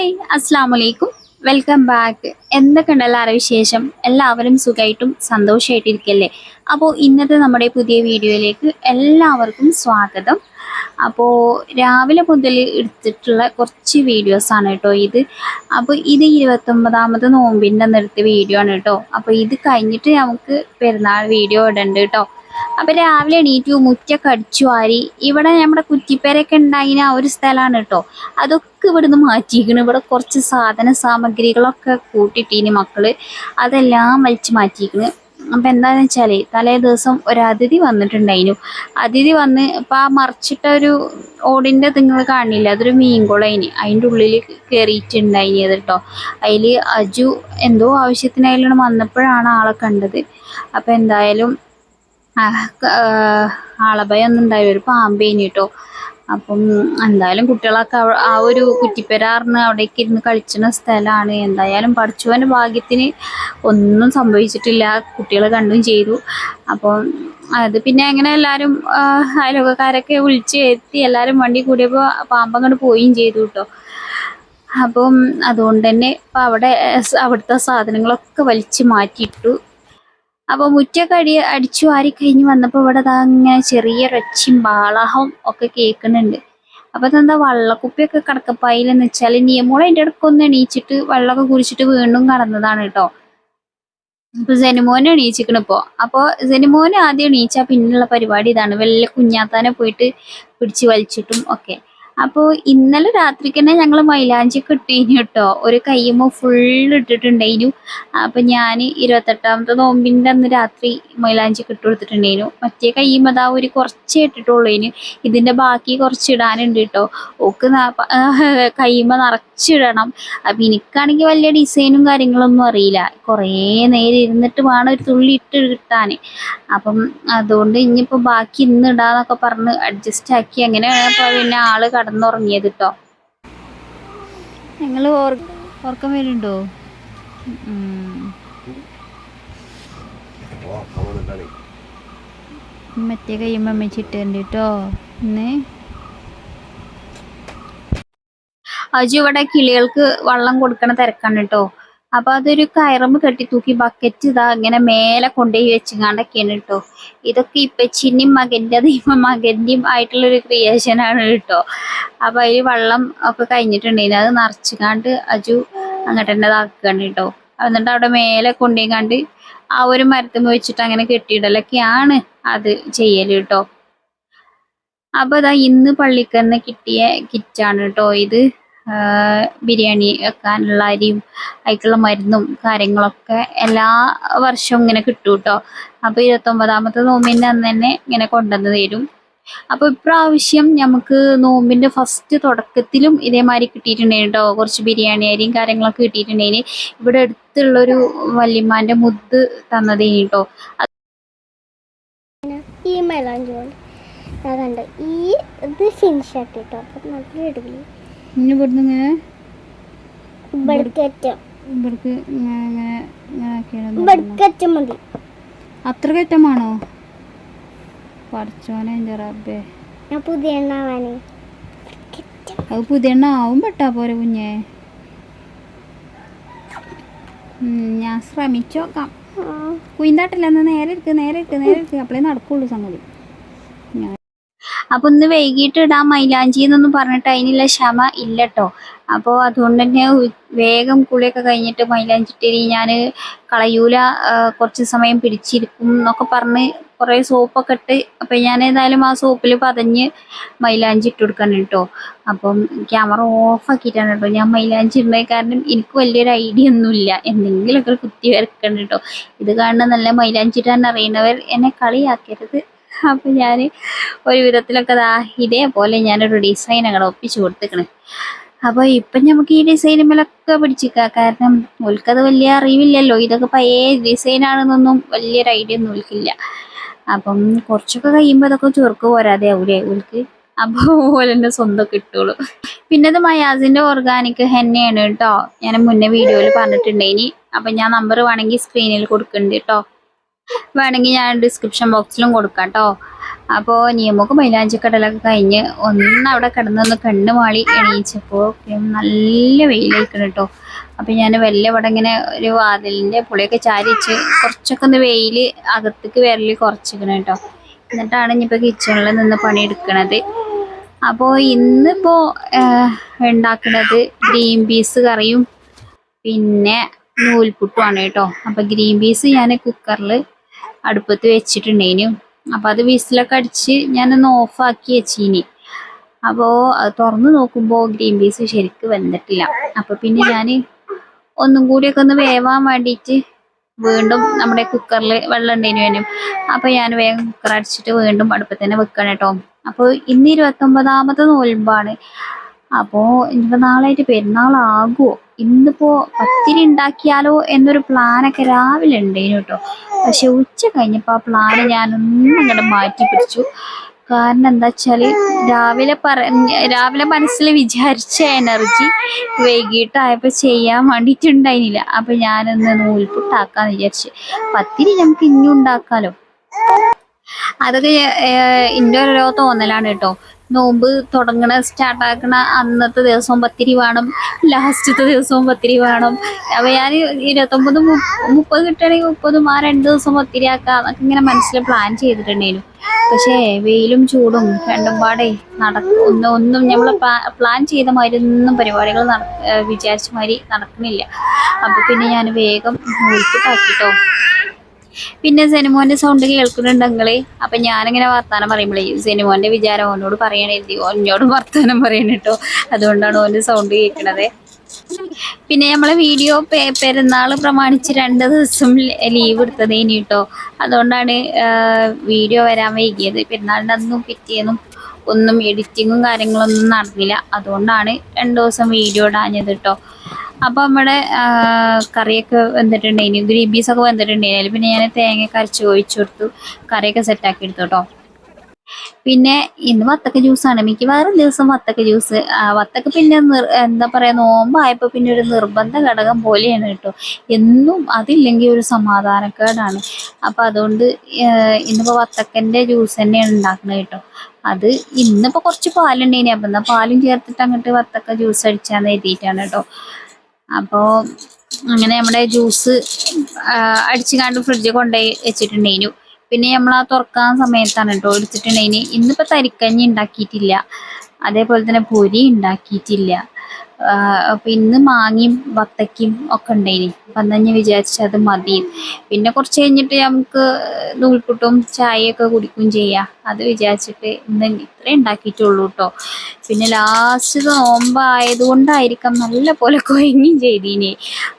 Hi അസ്സാം വലൈക്കും welcome back എന്തൊക്കെയുണ്ട് എല്ലാവരുടെ വിശേഷം? എല്ലാവരും സുഖമായിട്ടും സന്തോഷമായിട്ടിരിക്കല്ലേ? അപ്പോൾ ഇന്നത്തെ നമ്മുടെ പുതിയ വീഡിയോയിലേക്ക് എല്ലാവർക്കും സ്വാഗതം. അപ്പോൾ രാവിലെ മുതൽ എടുത്തിട്ടുള്ള കുറച്ച് വീഡിയോസാണ് കേട്ടോ ഇത്. അപ്പോൾ ഇത് ഇരുപത്തൊമ്പതാമത് നോമ്പിന്റെ നിർത്തിയ വീഡിയോ ആണ് കേട്ടോ. അപ്പോൾ ഇത് കഴിഞ്ഞിട്ട് നമുക്ക് പെരുന്നാൾ വീഡിയോ ഇടണ്ട് കേട്ടോ. അപ്പൊ രാവിലെ എണീറ്റു മുറ്റൊക്കെ അടിച്ചു വാരി. ഇവിടെ നമ്മുടെ കുറ്റിപ്പേരൊക്കെ ഉണ്ടായിന് ഒരു സ്ഥലമാണ് കേട്ടോ. അതൊക്കെ ഇവിടുന്ന് മാറ്റിയിരിക്കണം. ഇവിടെ കുറച്ച് സാധന സാമഗ്രികളൊക്കെ കൂട്ടിയിട്ടീന് മക്കൾ. അതെല്ലാം വലിച്ചു മാറ്റിയിരിക്കണ്. അപ്പൊ എന്താന്ന് വെച്ചാൽ തലേ ദിവസം ഒരു അതിഥി വന്നിട്ടുണ്ടായിരുന്നു അതിഥി വന്ന് ഇപ്പൊ ആ മറിച്ചിട്ട ഒരു ഓടിന്റെ നിങ്ങൾ കാണില്ല? അതൊരു മീൻകുളയിന്. അതിന്റെ ഉള്ളിൽ കയറിയിട്ടുണ്ടായിനി അത് കേട്ടോ. അതിൽ അജു എന്തോ ആവശ്യത്തിനായാലും വന്നപ്പോഴാണ് ആളെ കണ്ടത്. അപ്പൊ എന്തായാലും ആളഭയം ഒന്നും ഉണ്ടായില്ല ഒരു പാമ്പേനി കേട്ടോ അപ്പം എന്തായാലും കുട്ടികളൊക്കെ ആ ഒരു കുറ്റിപ്പെരാറിന് അവിടേക്ക് ഇരുന്ന് കളിച്ചുന്ന സ്ഥലമാണ് എന്തായാലും പഠിച്ചവന്റെ ഭാഗ്യത്തിന് ഒന്നും സംഭവിച്ചിട്ടില്ല. കുട്ടികൾ കണ്ടും ചെയ്തു. അപ്പം അത് പിന്നെ അങ്ങനെ എല്ലാവരും അയലോകക്കാരൊക്കെ വിളിച്ച് എത്തി എല്ലാവരും വണ്ടി കൂടിയപ്പോൾ പാമ്പങ്ങോട്ട് പോവുകയും ചെയ്തു കേട്ടോ അപ്പം അതുകൊണ്ട് തന്നെ ഇപ്പം അവിടെ അവിടുത്തെ സാധനങ്ങളൊക്കെ വലിച്ച് മാറ്റിയിട്ടു. അപ്പൊ മുറ്റൊക്കെ അടി അടിച്ചു വാരി കഴിഞ്ഞ് വന്നപ്പോ ഇവിടെ ദാ ഇങ്ങനെ റച്ചും ബാളഹവും ഒക്കെ കേൾക്കുന്നുണ്ട്. അപ്പൊ അതെന്താ വള്ളക്കുപ്പിയൊക്കെ കിടക്കപ്പായിലെന്ന് വെച്ചാൽ നിയമോളെ അതിന്റെ ഇടയ്ക്കൊന്ന് എണീച്ചിട്ട് വെള്ളമൊക്കെ കുടിച്ചിട്ട് വീണ്ടും കടന്നതാണ് കേട്ടോ. അപ്പൊ സെനിമോനെ എണീച്ചിക്കണ് ഇപ്പോ. അപ്പൊ സെനിമോനെ ആദ്യം എണീച്ചാ പിന്നെയുള്ള പരിപാടി ഇതാണ്. വലിയ കുഞ്ഞാത്താനെ പോയിട്ട് പിടിച്ചു വലിച്ചിട്ടും ഒക്കെ. അപ്പോൾ ഇന്നലെ രാത്രിക്ക് തന്നെ ഞങ്ങൾ മൈലാഞ്ചി കിട്ടീനു കേട്ടോ. ഒരു കയ്യുമ്മ ഫുള്ള് ഇട്ടിട്ടുണ്ടായിരുന്നു അപ്പൊ ഞാൻ ഇരുപത്തെട്ടാമത്തെ നോമ്പിന്റെ അന്ന് രാത്രി മൈലാഞ്ചി ഇട്ട് കൊടുത്തിട്ടുണ്ടായിരുന്നു മറ്റേ കയ്യുമ്മ അതാ ഒരു കുറച്ചേ ഇട്ടിട്ടുള്ളൂ ഇതിന്റെ ബാക്കി കുറച്ച് ഇടാനുണ്ട് കേട്ടോ. ഓക്ക് കയ്യുമ്പോൾ നിറച്ചിടണം. അപ്പൊ എനിക്കാണെങ്കിൽ വലിയ ഡിസൈനും കാര്യങ്ങളൊന്നും അറിയില്ല. കുറേ നേരം ഇരുന്നിട്ട് വേണം ഒരു തുള്ളി ഇട്ട് കിട്ടാൻ അപ്പം അതുകൊണ്ട് ഇനിയിപ്പോ ബാക്കി ഇന്ന് ഇടാന്നൊക്കെ പറഞ്ഞ് അഡ്ജസ്റ്റ് ആക്കി അങ്ങനെ പിന്നെ ആൾ കടന്നുറങ്ങിയത് കേട്ടോ നിങ്ങൾ ഓർക്കം വരുന്നുണ്ടോ? മറ്റേ കയ്യുമ്പോ അമ്മച്ചിട്ടുണ്ട് കേട്ടോ ഇന്ന്? അജു ഇവിടെ കിളികൾക്ക് വെള്ളം കൊടുക്കണ തിരക്കാണ് കേട്ടോ. അപ്പൊ അതൊരു കയറുമ്പ് കെട്ടി തൂക്കി ബക്കറ്റ് ഇതാ ഇങ്ങനെ മേലെ കൊണ്ടുപോയി വെച്ചുങ്ങാണ്ടൊക്കെയാണ് കേട്ടോ ഇതൊക്കെ മകന്റെയും മകന്റെയും ആയിട്ടുള്ള ഒരു ക്രിയേഷൻ ആണ് കേട്ടോ അപ്പൊ അതിൽ വെള്ളം ഒക്കെ കഴിഞ്ഞിട്ടുണ്ടെങ്കിൽ അത് നിറച്ചുകാണ്ട് അജു അങ്ങോട്ട് തന്നെ ഇതാക്കുകയാണ് കേട്ടോ എന്നിട്ട് അവിടെ മേലെ കൊണ്ടുപോയിക്കാണ്ട് ആ ഒരു മരത്തുമ്പ് വെച്ചിട്ട് അങ്ങനെ കെട്ടിയിടലൊക്കെയാണ് അത് ചെയ്യൽ കേട്ടോ അപ്പൊ ഇതാ ഇന്ന് പള്ളിക്കന്ന് കിട്ടിയ കിറ്റാണ് കേട്ടോ ഇത്. ബിരിയാണി വെക്കാനുള്ള അരിയും അതിക്കുള്ള മരുന്നും കാര്യങ്ങളൊക്കെ എല്ലാ വർഷവും ഇങ്ങനെ കിട്ടും കേട്ടോ അപ്പോൾ ഇരുപത്തൊമ്പതാമത്തെ നോമ്പിന്റെ അന്ന് തന്നെ ഇങ്ങനെ കൊണ്ടുവന്ന് തരും. അപ്പോൾ ഇപ്രാവശ്യം നമുക്ക് നോമ്പിന്റെ ഫസ്റ്റ് തുടക്കത്തിലും ഇതേമാതിരി കിട്ടിയിട്ടുണ്ടായിരുന്നു കേട്ടോ കുറച്ച് ബിരിയാണി അരിയും കാര്യങ്ങളൊക്കെ കിട്ടിയിട്ടുണ്ടായിന്. ഇവിടെ അടുത്തുള്ളൊരു വല്യമ്മാന്റെ മുത്ത് തന്നത് കേട്ടോ ഈ മൈലാഞ്ചി ഞാൻ കണ്ട്? ഈ ഇത് ഫിനിഷ് കേട്ടോ അപ്പം നല്ല അടിപൊളി. ഇനി ഇവിടുന്ന് ഇങ്ങനെ ഇവിടേക്ക് ഇങ്ങനെ ഇങ്ങനെ ഇങ്ങനെ ആക്കിയാലോ മതി. അത്ര കയറ്റമാണോ പഠിച്ചോനെ എന്റെ റബ്ബേ. പുതിയ അത് പുതിയ ആവും പെട്ടാ പോരെ കുഞ്ഞേ. ഞാൻ ശ്രമിച്ചോക്കാം. കുയിന്താട്ടില്ല എന്നാ നേരെ ഇരിക്കുക നേരെ ഇരിക്കുക നേരെ ഇരിക്കുക അപ്പളേ നടക്കുള്ളൂ സംഗതി. അപ്പൊ ഒന്ന് വൈകിട്ട് ഇടാൻ മൈലാഞ്ചി എന്നൊന്നും പറഞ്ഞിട്ട് അതിനുള്ള ക്ഷമ ഇല്ല കേട്ടോ അപ്പോൾ അതുകൊണ്ട് തന്നെ വേഗം കുളിയൊക്കെ കഴിഞ്ഞിട്ട് മൈലാഞ്ചിട്ടേരി ഞാൻ കളയൂല കുറച്ച് സമയം പിടിച്ചിരിക്കും എന്നൊക്കെ പറഞ്ഞ് കുറേ സോപ്പൊക്കെ ഇട്ട് അപ്പം ഞാൻ ഏതായാലും ആ സോപ്പിൽ പതഞ്ഞ് മൈലാഞ്ചി ഇട്ട് കൊടുക്കണം കേട്ടോ. അപ്പം ക്യാമറ ഓഫ് ആക്കിയിട്ടാണ് കേട്ടോ ഞാൻ മൈലാഞ്ചി ഇടുന്നത്. കാരണം എനിക്ക് വലിയൊരു ഐഡിയ ഒന്നുമില്ല. എന്തെങ്കിലുമൊക്കെ കുത്തി വരക്കണം കേട്ടോ. ഇത് കാണുന്ന നല്ല മൈലാഞ്ചി ഇടാൻ അറിയുന്നവർ എന്നെ കളിയാക്കരുത്. അപ്പം ഞാൻ ഒരു വിധത്തിലൊക്കെ ദാ ഇതേപോലെ ഞാനൊരു ഡിസൈൻ അങ്ങനെ ഒപ്പിച്ചു കൊടുത്തേക്കണ്. അപ്പോൾ ഇപ്പം നമുക്ക് ഈ ഡിസൈനുമേലൊക്കെ പിടിച്ചിക്ക. കാരണം ഉൽക്കത് വലിയ അറിവില്ലല്ലോ. ഇതൊക്കെ പഴയ ഡിസൈൻ ആണെന്നൊന്നും വലിയൊരു ഐഡിയ ഒന്നും ഉൽക്കില്ല അപ്പം കുറച്ചൊക്കെ കഴിയുമ്പോൾ അതൊക്കെ ചുർക്ക് പോരാതെ ആവൂലേ? ഉൽക്ക് അപ്പോൾ ഓലെന്നെ സ്വന്തം കിട്ടുള്ളൂ പിന്നെ ഇത് മയാസിന്റെ ഓർഗാനിക് ഹെന്നയാണ് കേട്ടോ ഞാൻ മുന്നേ വീഡിയോയിൽ പറഞ്ഞിട്ടുണ്ടേനി. അപ്പം ഞാൻ നമ്പർ വേണമെങ്കിൽ സ്ക്രീനിൽ കൊടുക്കുന്നുണ്ട് കേട്ടോ വേണമെങ്കിൽ ഞാൻ ഡിസ്ക്രിപ്ഷൻ ബോക്സിലും കൊടുക്കാം കേട്ടോ അപ്പോൾ നിയമക്ക് മൈലാഞ്ചിക്കടലൊക്കെ കഴിഞ്ഞ് ഒന്ന് അവിടെ കിടന്നൊന്ന് കണ്ണ് മാളി എണീച്ചപ്പോൾ നല്ല വെയിലായിരിക്കണം കേട്ടോ അപ്പം ഞാൻ വല്ല ഇവിടെ ഇങ്ങനെ ഒരു വാതിലിന്റെ പുളിയൊക്കെ ചാരിച്ച് കുറച്ചൊക്കെ ഒന്ന് വെയിൽ അകത്തേക്ക് വരൽ കുറച്ചിരിക്കണം കേട്ടോ എന്നിട്ടാണ് ഇനിയിപ്പോൾ കിച്ചണിൽ നിന്ന് പണിയെടുക്കണത്. അപ്പോൾ ഇന്നിപ്പോൾ ഉണ്ടാക്കുന്നത് ഗ്രീൻ പീസ് കറിയും പിന്നെ നൂൽപുട്ടുമാണ് കേട്ടോ അപ്പം ഗ്രീൻ പീസ് ഞാൻ കുക്കറിൽ അടുപ്പത്ത് വെച്ചിട്ടുണ്ടേനു അപ്പം അത് വിസിലൊക്കെ അടിച്ച് ഞാനൊന്ന് ഓഫാക്കി വെച്ചീനി അപ്പോൾ തുറന്ന് നോക്കുമ്പോൾ ഗ്രീൻ പീസ് ശരിക്ക് വെന്തിട്ടില്ല. അപ്പോൾ പിന്നെ ഞാൻ ഒന്നും കൂടിയൊക്കെ ഒന്ന് വേവാൻ വേണ്ടിയിട്ട് വീണ്ടും നമ്മുടെ കുക്കറിൽ വെള്ളം ഉണ്ടേനു വേനും. അപ്പോൾ ഞാൻ വേഗം കുക്കർ അടിച്ചിട്ട് വീണ്ടും അടുപ്പത്ത് തന്നെ വെക്കണം കേട്ടോ അപ്പോൾ ഇന്ന് ഇരുപത്തൊമ്പതാമത്തെ നോൽമ്പാണ്. അപ്പോൾ ഇനിയിപ്പോൾ നാളായിട്ട് പെരുന്നാളാകുമോ ഇന്നിപ്പോൾ പത്തിരി ഉണ്ടാക്കിയാലോ എന്നൊരു പ്ലാനൊക്കെ രാവിലെ ഉണ്ടേനു കേട്ടോ പക്ഷെ ഉച്ച കഴിഞ്ഞപ്പോൾ ആ പ്ലാന് ഞാനൊന്നും അങ്ങോട്ട് മാറ്റി പിടിച്ചു. കാരണം എന്താ വെച്ചാൽ രാവിലെ പറ രാവിലെ മനസ്സിൽ വിചാരിച്ച എനർജി വൈകിട്ടായപ്പോൾ ചെയ്യാൻ വേണ്ടിയിട്ടുണ്ടായിരുന്നില്ല അപ്പം ഞാനൊന്ന് നൂൽപുട്ടാക്കാന്ന് വിചാരിച്ചു. പത്തിരി നമുക്ക് ഇനിയും ഉണ്ടാക്കാലോ? അതൊക്കെ എന്റെ ഓരോ തോന്നലാണ് കേട്ടോ. നോമ്പ് തുടങ്ങണ സ്റ്റാർട്ടാക്കണ അന്നത്തെ ദിവസവും പത്തിരി വേണം ലാസ്റ്റത്തെ ദിവസവും പത്തിരി വേണം. അപ്പൊ ഞാൻ ഇരുപത്തൊമ്പത് മുപ്പത് കിട്ടണമെങ്കിൽ മുപ്പതും ആ രണ്ട് ദിവസം പത്തിരി ആക്കാം എന്നൊക്കെ ഇങ്ങനെ മനസ്സിൽ പ്ലാൻ ചെയ്തിട്ടുണ്ടായിരുന്നു. പക്ഷേ വെയിലും ചൂടും രണ്ടും പാടെ നടക്കും ഒന്നും ഒന്നും നമ്മൾ പ്ലാൻ ചെയ്ത മാതിരി ഒന്നും പരിപാടികൾ നട വിചാരിച്ച മാതിരി നടക്കുന്നില്ല അപ്പൊ പിന്നെ ഞാൻ വേഗം നൂൽപ്പിട്ടാക്കിട്ടോ പിന്നെ സെനിമോന്റെ സൗണ്ട് കേൾക്കുന്നുണ്ട് നിങ്ങൾ? അപ്പൊ ഞാനിങ്ങനെ വർത്താനം പറയുമ്പോഴേ സെനിമോന്റെ വിചാരം ഓനോട് പറയണേ ഓനോട് വർത്താനം പറയണ കേട്ടോ അതുകൊണ്ടാണ് ഓന്റെ സൗണ്ട് കേൾക്കണത്. പിന്നെ നമ്മളെ വീഡിയോ പെരുന്നാൾ പ്രമാണിച്ച് രണ്ട് ദിവസം ലീവ് എടുത്തത് ഇനി കേട്ടോ അതുകൊണ്ടാണ് വീഡിയോ വരാൻ വൈകിയത്. പെരുന്നാളിന്റെ അന്നും പിറ്റേന്നും ഒന്നും എഡിറ്റിങ്ങും കാര്യങ്ങളൊന്നും നടന്നില്ല. അതുകൊണ്ടാണ് രണ്ട് ദിവസം വീഡിയോ ഇടാഞ്ഞത് കേട്ടോ അപ്പോൾ നമ്മുടെ കറിയൊക്കെ വന്നിട്ടുണ്ടെങ്കിൽ ഗ്രീൻ പീസ് ഒക്കെ വന്നിട്ടുണ്ടെങ്കിൽ പിന്നെ ഞാൻ തേങ്ങ കരച്ച് ഒഴിച്ചു കൊടുത്തു. കറിയൊക്കെ സെറ്റാക്കി എടുത്തു കേട്ടോ പിന്നെ ഇന്ന് വത്തക്ക ജ്യൂസാണ് മിക്കവാറും ദിവസം വത്തക്ക ജ്യൂസ് വത്തക്ക പിന്നെ എന്താ പറയാ നോമ്പായപ്പോ പിന്നെ ഒരു നിർബന്ധ ഘടകം പോലെയാണ് കേട്ടോ എന്നും അതില്ലെങ്കിൽ ഒരു സമാധാനക്കേടാണ്. അപ്പൊ അതുകൊണ്ട് ഇന്നിപ്പോ വത്തക്കന്റെ ജ്യൂസ് തന്നെയാണ് ഉണ്ടാക്കുന്നത് കേട്ടോ അത് ഇന്നിപ്പോ കുറച്ച് പാലുണ്ടേനി. അപ്പൊ എന്നാ പാലും ചേർത്തിട്ട് അങ്ങോട്ട് വത്തക്ക ജ്യൂസ് അടിച്ചാന്ന് എഴുതിയിട്ടാണ് കേട്ടോ അപ്പോൾ അങ്ങനെ നമ്മുടെ ജ്യൂസ് അടിച്ചു കണ്ട് ഫ്രിഡ്ജിൽ കൊണ്ടുപോയി വെച്ചിട്ടുണ്ടേനു. പിന്നെ നമ്മൾ ആ തുറക്കാൻ സമയത്താണ് കേട്ടോ എടുത്തിട്ടുണ്ടെങ്കിൽ ഇന്നിപ്പോൾ തരിക്കഞ്ഞി ഉണ്ടാക്കിയിട്ടില്ല. അതേപോലെ തന്നെ പൊരി ഉണ്ടാക്കിയിട്ടില്ല. അപ്പം ഇന്ന് മാങ്ങയും വത്തക്കയും ഒക്കെ ഉണ്ടായിനി അപ്പം ഞാൻ വിചാരിച്ചു അത് മതി. പിന്നെ കുറച്ച് കഴിഞ്ഞിട്ട് നമുക്ക് നൂൽപുട്ടും ചായയൊക്കെ കുടിക്കുകയും ചെയ്യാം. അത് വിചാരിച്ചിട്ട് ഇന്ന് ഇത്രേ ഉണ്ടാക്കിയിട്ടുള്ളൂ കേട്ടോ പിന്നെ ലാസ്റ്റ് നോമ്പായതുകൊണ്ടായിരിക്കാം നല്ല പോലെ കൊയങ്ങും ചെയ്തീനി.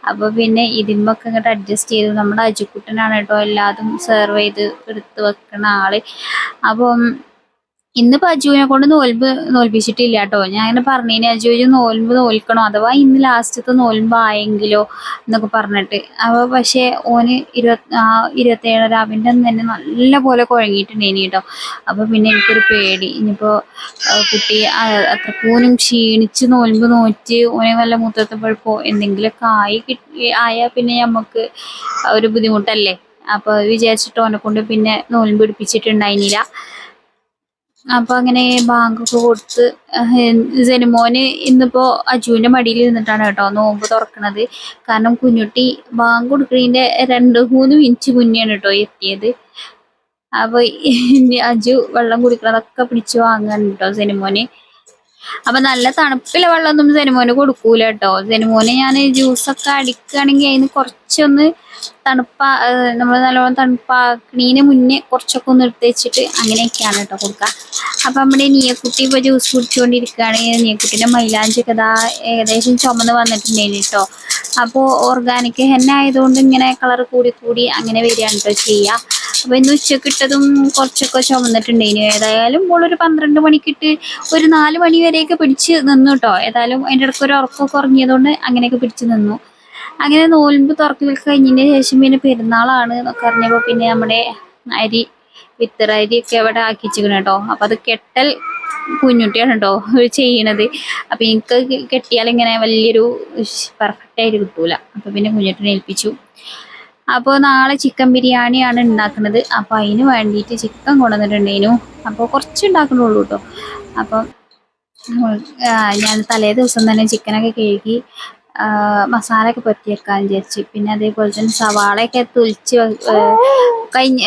അപ്പോൾ പിന്നെ ഇതിമ്മൊക്കെ ഇങ്ങോട്ട് അഡ്ജസ്റ്റ് ചെയ്ത് നമ്മുടെ അജുക്കുട്ടനാണ് കേട്ടോ എല്ലാതും സെർവ് ചെയ്ത് എടുത്ത് വെക്കണ ആൾ. അപ്പം ഇന്നിപ്പോൾ അജുവിനെ കൊണ്ട് നോൽമ്പ് നോൽപ്പിച്ചിട്ടില്ല കേട്ടോ. ഞാൻ അങ്ങനെ പറഞ്ഞേനെ അജു ഇജ്ജ് നോൽമ്പ് നോൽക്കണോ? അഥവാ ഇന്ന് ലാസ്റ്റത്തെ നോൽമ്പായെങ്കിലോ എന്നൊക്കെ പറഞ്ഞിട്ട്. അപ്പോൾ പക്ഷേ ഓന് ഇരുപത്തി ഇരുപത്തേഴ് രാവിന്റെ അന്ന് തന്നെ നല്ല പോലെ കുഴങ്ങിയിട്ടുണ്ടേനി കേട്ടോ. അപ്പോൾ പിന്നെ എനിക്കൊരു പേടി. ഇനിയിപ്പോൾ കുട്ടി അത്രക്കൂനും ക്ഷീണിച്ച് നോൽമ്പ് നോറ്റ് ഓനെ വല്ല എന്തെങ്കിലും എന്തെങ്കിലുമൊക്കെ ആയി കിട്ടി ആയാൽ പിന്നെ നമുക്ക് ഒരു ബുദ്ധിമുട്ടല്ലേ? അപ്പോൾ വിചാരിച്ചിട്ട് ഓനെ കൊണ്ട് പിന്നെ നോൽമ്പ് പിടിപ്പിച്ചിട്ടുണ്ടായിരുന്നില്ല അപ്പൊ അങ്ങനെ ബാങ്കൊക്കെ കൊടുത്ത് ജനുമോന് ഇന്നിപ്പോ അജുവിന്റെ മടിയിൽ നിന്നിട്ടാണ് കേട്ടോ നോമ്പ് തുറക്കണത്. കാരണം കുഞ്ഞുട്ടി ബാങ്ക് കൊടുക്കുന്നതിന്റെ രണ്ട് മൂന്ന് മിനിറ്റ് മുന്നെയാണ് കേട്ടോ എത്തിയത്. അപ്പൊ അജു വെള്ളം കുടിക്കണതൊക്കെ പിടിച്ചു വാങ്ങാൻ കേട്ടോ സെനിമോന് അപ്പൊ നല്ല തണുപ്പിലെ വെള്ളമൊന്നും സെനിമോന് കൊടുക്കൂല കേട്ടോ. സെനിമോന് ഞാൻ ജ്യൂസൊക്കെ അടിക്കുകയാണെങ്കിൽ അതിന് കുറച്ചൊന്ന് തണുപ്പാ നമ്മൾ നല്ലോണം തണുപ്പാക്കണീന് മുന്നേ കുറച്ചൊക്കെ ഒന്ന് എടുത്ത് വെച്ചിട്ട് അങ്ങനെയൊക്കെയാണ് കേട്ടോ കൊടുക്കുക. അപ്പൊ നമ്മുടെ നീയക്കുട്ടി ഇപ്പൊ ജ്യൂസ് കുടിച്ചുകൊണ്ടിരിക്കുകയാണ്. നീയക്കുട്ടിന്റെ മൈലാഞ്ചൊക്കെ ഇതാ ഏകദേശം ചുമന്ന് വന്നിട്ടുണ്ടായിരുന്നു കേട്ടോ. അപ്പോൾ ഓർഗാനിക് ഹെന്ന ആയതുകൊണ്ട് ഇങ്ങനെ കളർ കൂടി കൂടി അങ്ങനെ വരികയാണ് കേട്ടോ ചെയ്യുക. അപ്പൊ ഇന്ന് ഉച്ചയ്ക്ക് ഇട്ടതും കുറച്ചൊക്കെ ഇനി ഏതായാലും മോൾ ഒരു പന്ത്രണ്ട് മണിക്കിട്ട് ഒരു നാല് മണി വരെയൊക്കെ പിടിച്ച് നിന്നു കേട്ടോ ഏതായാലും അതിന്റെ ഇടയ്ക്ക് ഒരു ഉറക്കമൊക്കെ ഉറങ്ങിയതുകൊണ്ട് അങ്ങനെയൊക്കെ പിടിച്ച് നിന്നു. അങ്ങനെ നോൽമ്പ് തുറക്കലൊക്കെ കഴിഞ്ഞതിന് ശേഷം പിന്നെ പെരുന്നാളാണ് എന്നൊക്കെ അറിഞ്ഞപ്പോൾ പിന്നെ നമ്മുടെ അരി വിത്തറ അരി ഒക്കെ അവിടെ ആക്കി വെച്ചിരിക്കണം കേട്ടോ അപ്പൊ അത് കെട്ടൽ കുഞ്ഞുട്ടിയാണ് കേട്ടോ ചെയ്യണത്. അപ്പൊ എനിക്ക് കെട്ടിയാൽ ഇങ്ങനെ വലിയൊരു പെർഫെക്റ്റ് ആയിട്ട് കിട്ടൂല. അപ്പൊ പിന്നെ കുഞ്ഞുട്ടിനെ ഏൽപ്പിച്ചു. അപ്പോൾ നാളെ ചിക്കൻ ബിരിയാണിയാണ് ഉണ്ടാക്കുന്നത്. അപ്പോൾ അതിന് വേണ്ടിയിട്ട് ചിക്കൻ കൊണ്ടുവന്നിട്ടുണ്ടേനു അപ്പോൾ കുറച്ച് ഉണ്ടാക്കുന്നുള്ളൂ കേട്ടോ. അപ്പം ഞാൻ തലേ ദിവസം തന്നെ ചിക്കനൊക്കെ കഴുകി മസാല മസാലയൊക്കെ പുരട്ടി വെക്കാൻ വിചാരിച്ചു. പിന്നെ അതേപോലെ തന്നെ സവാളയൊക്കെ തൊലിച്ച് കഴിഞ്ഞ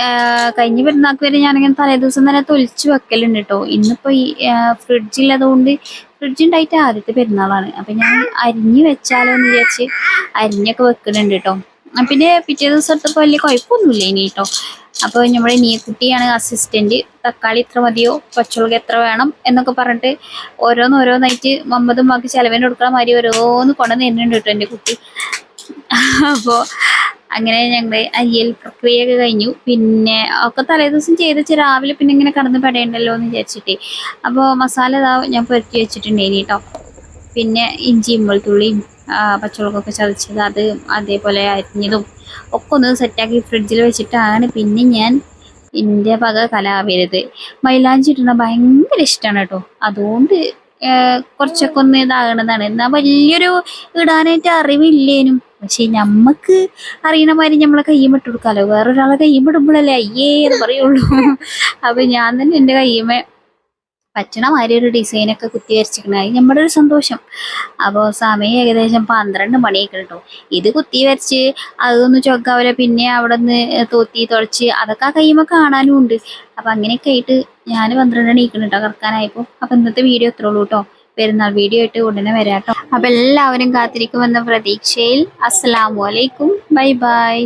കഴിഞ്ഞ പെരുന്നാൾക്ക് വരെ ഞാനിങ്ങനെ തലേ ദിവസം തന്നെ തൊലിച്ച് വെക്കലുണ്ട് കേട്ടോ. ഇന്നിപ്പോൾ ഈ ഫ്രിഡ്ജില്ലതുകൊണ്ട് ഫ്രിഡ്ജ് ഉണ്ടായിട്ട് ആദ്യത്തെ പെരുന്നാളാണ്. അപ്പം ഞാൻ അരിഞ്ഞ് വെച്ചാലോ എന്ന് വിചാരിച്ച് അരിഞ്ഞൊക്കെ വെക്കലുണ്ട് കേട്ടോ. പിന്നെ പിറ്റേ ദിവസം വലിയ കുഴപ്പമൊന്നുമില്ല ഇനി കേട്ടോ അപ്പോൾ നമ്മുടെ നീക്കുട്ടിയാണ് അസിസ്റ്റന്റ് തക്കാളി ഇത്ര മതിയോ? പച്ചമുളക് എത്ര വേണം? എന്നൊക്കെ പറഞ്ഞിട്ട് ഓരോന്ന് ഓരോന്നായിട്ട് മമ്മതും ബാക്കി ചെലവിന് കൊടുക്കണ മാതിരി ഓരോന്ന് കൊണ്ടു തരുന്നുണ്ട് കേട്ടോ എന്റെ കുട്ടി. അപ്പോൾ അങ്ങനെ ഞങ്ങളെ അയ്യൽ പ്രക്രിയ ഒക്കെ കഴിഞ്ഞു. പിന്നെ ഒക്കെ തലേദിവസം ചെയ്ത് രാവിലെ പിന്നെ ഇങ്ങനെ കടന്ന് പെടയണ്ടല്ലോ എന്ന് വിചാരിച്ചിട്ടേ. അപ്പോൾ മസാല ഇതാ ഞാൻ പുരട്ടി വെച്ചിട്ടുണ്ടേനി കേട്ടോ. പിന്നെ ഇഞ്ചിയും വെളുത്തുള്ളിയും പച്ചമുളകൊക്കെ ചതച്ചത് അത് അതേപോലെ അരിഞ്ഞതും ഒക്കെ ഒന്ന് സെറ്റാക്കി ഫ്രിഡ്ജിൽ വെച്ചിട്ടാണ് പിന്നെ ഞാൻ എന്റെ പക കലാവരുത് മൈലാഞ്ചി ഇട്ടുന്ന ഭയങ്കര ഇഷ്ടമാണ് കേട്ടോ. അതുകൊണ്ട് കുറച്ചൊക്കെ ഒന്ന് ഇതാകണതാണ്. എന്നാൽ വലിയൊരു ഇടാനായിട്ട് അറിവില്ലേനും. പക്ഷേ നമ്മക്ക് അറിയണ മാതിരി നമ്മളെ കയ്യും ഇട്ട് വേറൊരാളെ കയ്യും ഇടുമ്പോഴല്ലേ അയ്യേ എന്ന് പറയുള്ളൂ. അപ്പൊ ഞാൻ തന്നെ എന്റെ കയ്യുമേ പറ്റണ മാതിരി ഒരു ഡിസൈനൊക്കെ കുത്തി വരച്ചിരിക്കണായി നമ്മുടെ ഒരു സന്തോഷം. അപ്പോൾ സമയം ഏകദേശം പന്ത്രണ്ട് മണിയൊക്കെ കേട്ടോ. ഇത് കുത്തി വരച്ച് അതൊന്ന് ചൊക്കാവില്ല പിന്നെ അവിടെ നിന്ന് തോത്തി തുളച്ച് അതൊക്കെ ആ കയ്യുമ്പോൾ കാണാനും ഉണ്ട്. അപ്പം അങ്ങനെയൊക്കെ ആയിട്ട് ഞാൻ പന്ത്രണ്ട് മണിക്കണം കേട്ടോ കറക്കാനായപ്പോൾ അപ്പം ഇന്നത്തെ വീഡിയോ എത്ര ഉള്ളൂ കേട്ടോ. പെരുന്നാൾ വീഡിയോ ആയിട്ട് ഉടനെ വരാം കേട്ടോ. അപ്പം എല്ലാവരും കാത്തിരിക്കുമെന്ന പ്രതീക്ഷയിൽ. അസ്സാം വലൈക്കും ബൈ ബൈ.